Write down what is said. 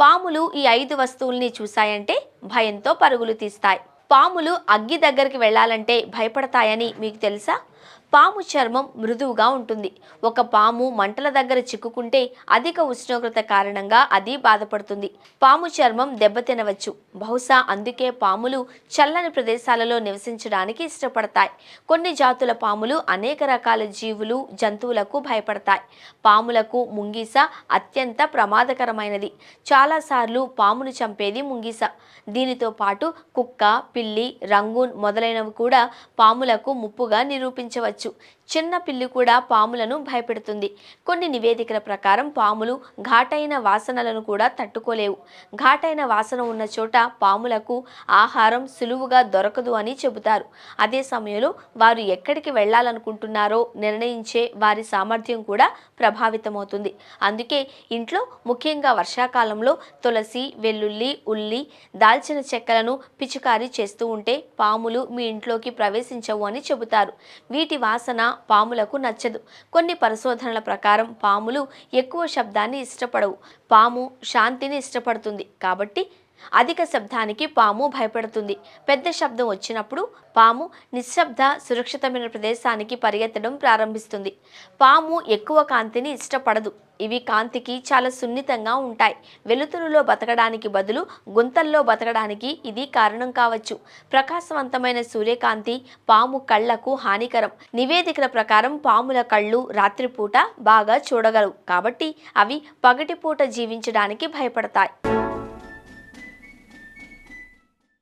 పాములు ఈ ఐదు వస్తువుల్ని చూశాయంటే భయంతో పరుగులు తీస్తాయి. పాములు అగ్గి దగ్గరికి వెళ్ళాలంటే భయపడతాయని మీకు తెలుసా? పాము చర్మం మృదువుగా ఉంటుంది. ఒక పాము మంటల దగ్గర చిక్కుకుంటే అధిక ఉష్ణోగ్రత కారణంగా అది బాధపడుతుంది. పాము చర్మం దెబ్బతినవచ్చు బహుశా అందుకే పాములు చల్లని ప్రదేశాలలో నివసించడానికి ఇష్టపడతాయి. కొన్ని జాతుల పాములు అనేక రకాల జీవులు జంతువులకు భయపడతాయి. పాములకు ముంగీస అత్యంత ప్రమాదకరమైనది. చాలాసార్లు పామును చంపేది ముంగీస. దీనితో పాటు కుక్క పిల్లి రంగూన్ మొదలైనవి కూడా పాములకు ముప్పుగా నిరూపించారు నిరూపించవచ్చు చిన్న పిల్లి కూడా పాములను భయపెడుతుంది. కొన్ని నివేదికల ప్రకారం పాములు ఘాటైన వాసనలను కూడా తట్టుకోలేవు. ఘాటైన వాసన ఉన్న చోట పాములకు ఆహారం సులువుగా దొరకదు అని చెబుతారు. అదే సమయంలో వారు ఎక్కడికి వెళ్ళాలనుకుంటున్నారో నిర్ణయించే వారి సామర్థ్యం కూడా ప్రభావితమవుతుంది. అందుకే ఇంట్లో ముఖ్యంగా వర్షాకాలంలో తులసి వెల్లుల్లి ఉల్లి దాల్చిన చెక్కలను పిచికారీ చేస్తూ ఉంటే పాములు మీ ఇంట్లోకి ప్రవేశించవు అని చెబుతారు. వీటి వాసన పాములకు నచ్చదు. కొన్ని పరిశోధనల ప్రకారం పాములు ఎక్కువ శబ్దాన్ని ఇష్టపడవు. పాము శాంతిని ఇష్టపడుతుంది. కాబట్టి అధిక శబ్దానికి పాము భయపడుతుంది. పెద్ద శబ్దం వచ్చినప్పుడు పాము నిశ్శబ్ద సురక్షితమైన ప్రదేశానికి పరిగెత్తడం ప్రారంభిస్తుంది. పాము ఎక్కువ కాంతిని ఇష్టపడదు. ఇవి కాంతికి చాలా సున్నితంగా ఉంటాయి. వెలుతురులో బతకడానికి బదులు గుంతల్లో బతకడానికి ఇది కారణం కావచ్చు. ప్రకాశవంతమైన సూర్యకాంతి పాము కళ్ళకు హానికరం. నివేదికల ప్రకారం పాముల కళ్ళు రాత్రిపూట బాగా చూడగలవు. కాబట్టి అవి పగటిపూట జీవించడానికి భయపడతాయి.